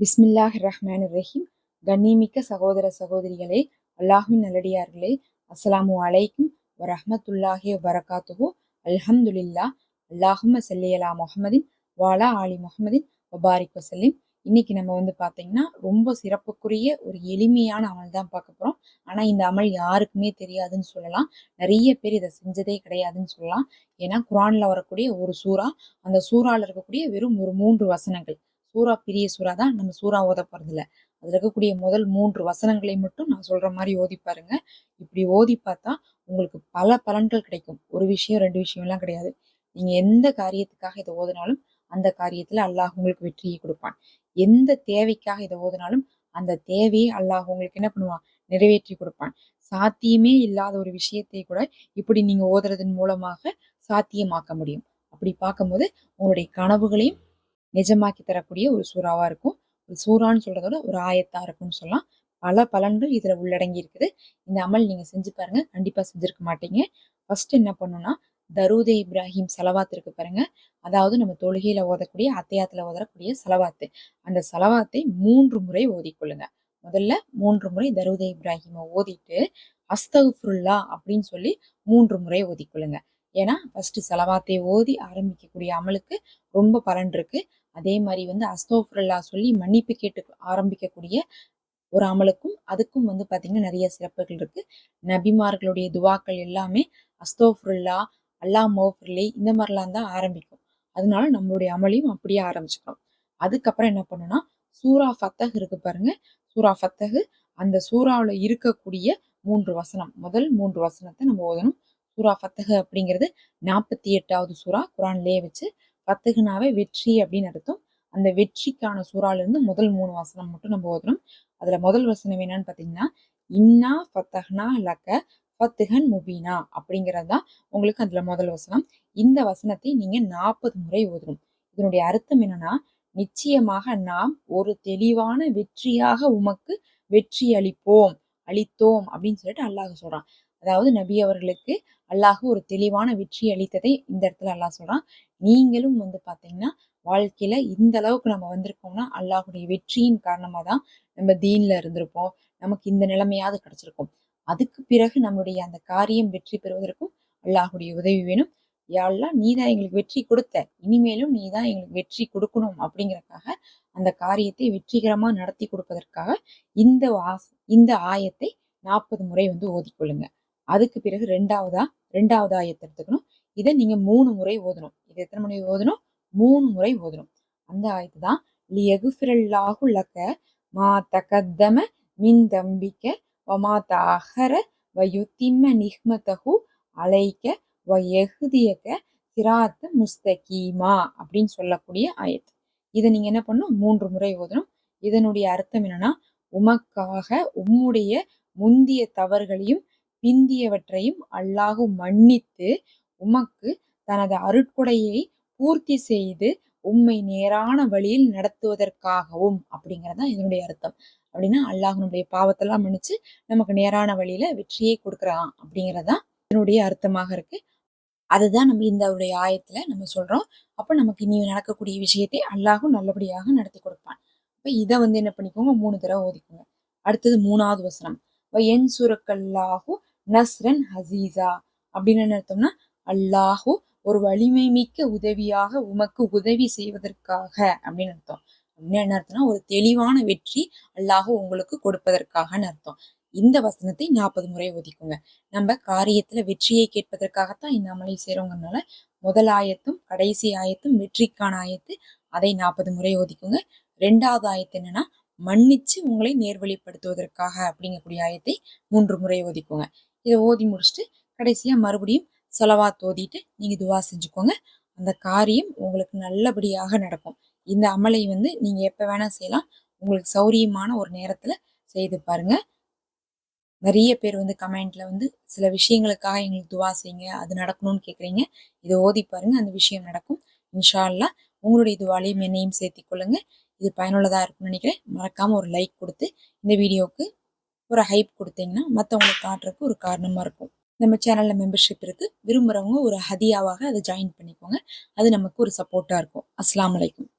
பிஸ்மில்லாஹ் ரஹ்மான் ரஹீம் கண்ணிமிக்க சகோதர சகோதரிகளே அல்லாஹின் நல்லடியார்களே அஸ்ஸலாமு அலைக்கும் வரஹமத்துல்லாஹி வரகாத்துஹு அல்ஹம்துலில்லா அல்லாஹும சல்லியலா முகமதின் வாலா ஆலி முகமதின் வபாரிக் வசல்லிம். இன்னைக்கு நம்ம வந்து பார்த்தீங்கன்னா ரொம்ப சிறப்புக்குரிய ஒரு எளிமையான அமல் தான் பார்க்க போகிறோம் ஆனால் இந்த அமல் யாருக்குமே தெரியாதுன்னு சொல்லலாம். நிறைய பேர் இதை செஞ்சதே கிடையாதுன்னு சொல்லலாம். ஏன்னா குரானில் வரக்கூடிய ஒரு சூறா அந்த சூறாவில் இருக்கக்கூடிய வெறும் ஒரு மூன்று வசனங்கள். சூறா பெரிய சூறா தான் நம்ம சூறா ஓத போறதில்ல. அதுல இருக்கக்கூடிய முதல் மூன்று வசனங்களை மட்டும் நான் சொல்ற மாதிரி ஓதி பாருங்க. இப்படி ஓதி பார்த்தா உங்களுக்கு பல பலன்கள் கிடைக்கும். ஒரு விஷயம் ரெண்டு விஷயம் எல்லாம் கிடையாது. நீங்க எந்த காரியத்துக்காக இதை ஓதினாலும் அந்த காரியத்துல அல்லாஹ் உங்களுக்கு வெற்றியை கொடுப்பான். எந்த தேவைக்காக இதை ஓதினாலும் அந்த தேவையை அல்லாஹ் உங்களுக்கு என்ன பண்ணுவான்? நிறைவேற்றி கொடுப்பான். சாத்தியமே இல்லாத ஒரு விஷயத்தை கூட இப்படி நீங்க ஓதுறதன் மூலமாக சாத்தியமாக்க முடியும். அப்படி பார்க்கும்போது உங்களுடைய கனவுகளையும் நிஜமாக்கி தரக்கூடிய ஒரு சூறாவாக இருக்கும். ஒரு சூறான்னு சொல்கிறதோட ஒரு ஆயத்தாக இருக்கும்னு சொல்லலாம். பல பலன்கள் இதில் உள்ளடங்கி இருக்குது. இந்த அமல் நீங்கள் செஞ்சு பாருங்கள் கண்டிப்பாக செஞ்சுருக்க மாட்டீங்க. ஃபஸ்ட்டு என்ன பண்ணுன்னா தருதே இப்ராஹிம் செலவாத்து இருக்கு பாருங்க. அதாவது நம்ம தொழுகையில ஓதக்கூடிய அத்தையாத்துல ஓதக்கூடிய செலவாத்து. அந்த செலவாத்தை மூன்று முறை ஓதிக்கொள்ளுங்க. முதல்ல மூன்று முறை தருதே இப்ராஹிமை ஓதிட்டு அஸ்தகுஃபுல்லா அப்படின்னு சொல்லி மூன்று முறை ஓதிக்கொள்ளுங்க. ஏன்னா ஃபர்ஸ்ட் செலவாத்தை ஓதி ஆரம்பிக்கக்கூடிய அமலுக்கு ரொம்ப பலன் இருக்கு. அதே மாதிரி வந்து அஸ்தோஃபுரல்லா சொல்லி மன்னிப்பு கேட்டு ஆரம்பிக்கக்கூடிய ஒரு அமலுக்கும் அதுக்கும் வந்து பார்த்திங்கன்னா நிறைய சிறப்புகள் இருக்குது நபிமார்களுடைய துவாக்கள் எல்லாமே அஸ்தோஃபுல்லா அல்லா மோஃபுர்லே இந்த மாதிரிலாம் தான் ஆரம்பிக்கும். அதனால நம்மளுடைய அமலையும் அப்படியே ஆரம்பிச்சுக்கணும். அதுக்கப்புறம் என்ன பண்ணுன்னா சூரா ஃபத்தஹ் இருக்கு பாருங்க. சூரா ஃபத்தஹ் அந்த சூறாவில் இருக்கக்கூடிய மூன்று வசனம் முதல் மூன்று வசனத்தை நம்ம ஓதணும். சூரா ஃபத்தஹு அப்படிங்கிறது நாற்பத்தி எட்டாவது சூறா குரான்லேயே வச்சு ஃபத்தகுனாவே வெற்றி அப்படின்னு அர்த்தம். அந்த வெற்றிக்கான சூறாலேருந்து முதல் மூணு வசனம் மட்டும் நம்ம ஓதுறோம். அதுல முதல் வசனம் என்னன்னு பாத்தீங்கன்னா இன்னா ஃபத்தஹ்னா லக்க ஃபத்துஹன் முபீனா அப்படிங்கிறது தான் உங்களுக்கு அதுல முதல் வசனம். இந்த வசனத்தை நீங்க நாற்பது முறை ஓதுறோம். இதனுடைய அர்த்தம் என்னன்னா நிச்சயமாக நாம் ஒரு தெளிவான வெற்றியாக உமக்கு வெற்றி அளிப்போம் அளித்தோம் அப்படின்னு சொல்லிட்டு அல்லாஹ் சொல்கிறான் அதாவது நபி அவர்களுக்கு அல்லாஹ் ஒரு தெளிவான வெற்றி அளித்ததை இந்த இடத்துல அல்லாஹ் சொல்கிறான் நீங்களும் வந்து பார்த்தீங்கன்னா வாழ்க்கையில இந்த அளவுக்கு நம்ம வந்திருக்கோம்னா அல்லாஹுடைய வெற்றியின் காரணமாக தான் நம்ம தீன்ல இருந்திருப்போம். நமக்கு இந்த நிலைமையாவது கிடைச்சிருக்கும். அதுக்கு பிறகு நம்மளுடைய அந்த காரியம் வெற்றி பெறுவதற்கும் அல்லாஹுடைய உதவி வேணும். யாழ்லாம் நீ தான் எங்களுக்கு வெற்றி கொடுத்த இனிமேலும் நீ தான் எங்களுக்கு வெற்றி கொடுக்கணும் அப்படிங்கறக்காக அந்த காரியத்தை வெற்றிகரமா நடத்தி கொடுப்பதற்காக இந்த இந்த ஆயத்தை நாற்பது முறை வந்து ஓதிக்கொள்ளுங்க. அதுக்கு பிறகு ரெண்டாவதா ரெண்டாவது ஆயத்தை எடுத்துக்கணும். இதை நீங்க மூணு முறை ஓதணும். இது எத்தனை முறை ஓதணும்? மூணு முறை ஓதணும். அந்த ஆயத்து தான் லியகுஃபிரல்லாஹு லக்க மா தகத்தம மின் தம்பிக்க வமா தாஹர வயுத்திம்ம நிஹ்மதகு அலைக்க வ எகுதியக சிராத்த முஸ்தகீமா அப்படின்னு சொல்லக்கூடிய ஆயத். இதை நீங்கள் என்ன பண்ணணும்? மூன்று முறை ஓதணும். இதனுடைய அர்த்தம் என்னன்னா உமக்காக உம்முடைய முந்திய தவறுகளையும் பிந்தியவற்றையும் அல்லாஹு மன்னித்து உமக்கு தனது அருட்கொடையை பூர்த்தி செய்து உம்மை நேரான வழியில் நடத்துவதற்காகவும் அப்படிங்கறதான் இதனுடைய அர்த்தம். அப்படின்னா அல்லாஹனுடைய பாவத்தெல்லாம் மன்னிச்சு நமக்கு நேரான வழியில வெற்றியை கொடுக்குறான் அப்படிங்கறதான் இதனுடைய அர்த்தமாக இருக்கு. அதுதான் நம்ம இந்த ஆயத்துல நம்ம சொல்றோம். அப்போ நமக்கு இனி நடக்கக்கூடிய விஷயத்தை அல்லாஹும் நல்லபடியாக நடத்தி கொடுப்பான். இப்போ இதை வந்து என்ன பண்ணிக்கோங்க? மூணு தடவை ஓதிக்கோங்க. அடுத்தது மூணாவது வசனம். என் சுரக்கல்லாஹு நஸ்ரன் ஹசீசா அப்படின்னு என்ன அர்த்தம்னா அல்லாஹு ஒரு வலிமை மிக்க உதவியாக உமக்கு உதவி செய்வதற்காக அப்படின்னு அர்த்தம். என்ன அர்த்தம்னா ஒரு தெளிவான வெற்றி அல்லாஹு உங்களுக்கு கொடுப்பதற்காகன்னு அர்த்தம். இந்த வசனத்தை நாற்பது முறை ஒதுக்குங்க. நம்ம காரியத்துல வெற்றியை கேட்பதற்காகத்தான் இந்த அமலை செய்யறவங்கனால முதல் ஆயத்தும் கடைசி ஆயத்தும் வெற்றிக்கான ஆயத்து அதை நாற்பது முறை ஒதுக்குங்க. ரெண்டாவது ஆயத்து என்னன்னா மன்னிச்சு உங்களை நேர்வழிப்படுத்துவதற்காக அப்படிங்கக்கூடிய ஆயத்தை மூன்று முறை ஒதுக்குங்க. இதை ஓதி முடிச்சுட்டு கடைசியா மறுபடியும் செலவா தோதிட்டு நீங்க துவா செஞ்சுக்கோங்க. அந்த காரியம் உங்களுக்கு நல்லபடியாக நடக்கும். இந்த அமலை வந்து நீங்க எப்ப வேணா செய்யலாம். உங்களுக்கு சௌரியமான ஒரு நேரத்துல செய்து பாருங்க. நிறைய பேர் வந்து கமெண்ட்ல வந்து சில விஷயங்களுக்காக எங்களுக்கு துவா செய்யுங்க அது நடக்கணும்னு கேட்குறீங்க இதை ஓதி பாருங்க அந்த விஷயம் நடக்கும். இன்ஷா அல்லா உங்களுடைய துவாலையும் என்னையும் சேர்த்தி கொள்ளுங்க. இது பயனுள்ளதாக இருக்கும்னு நினைக்கிறேன். மறக்காம ஒரு லைக் கொடுத்து இந்த வீடியோவுக்கு ஒரு ஹைப் கொடுத்தீங்கன்னா மற்றவங்களுக்கு காட்டுறதுக்கு ஒரு காரணமாக இருக்கும். நம்ம சேனலில் மெம்பர்ஷிப் இருக்குது விரும்புகிறவங்க ஒரு ஹதியாவாக அதை ஜாயின் பண்ணிக்கோங்க. அது நமக்கு ஒரு சப்போர்ட்டாக இருக்கும். அஸ்லாம் வலைக்கும்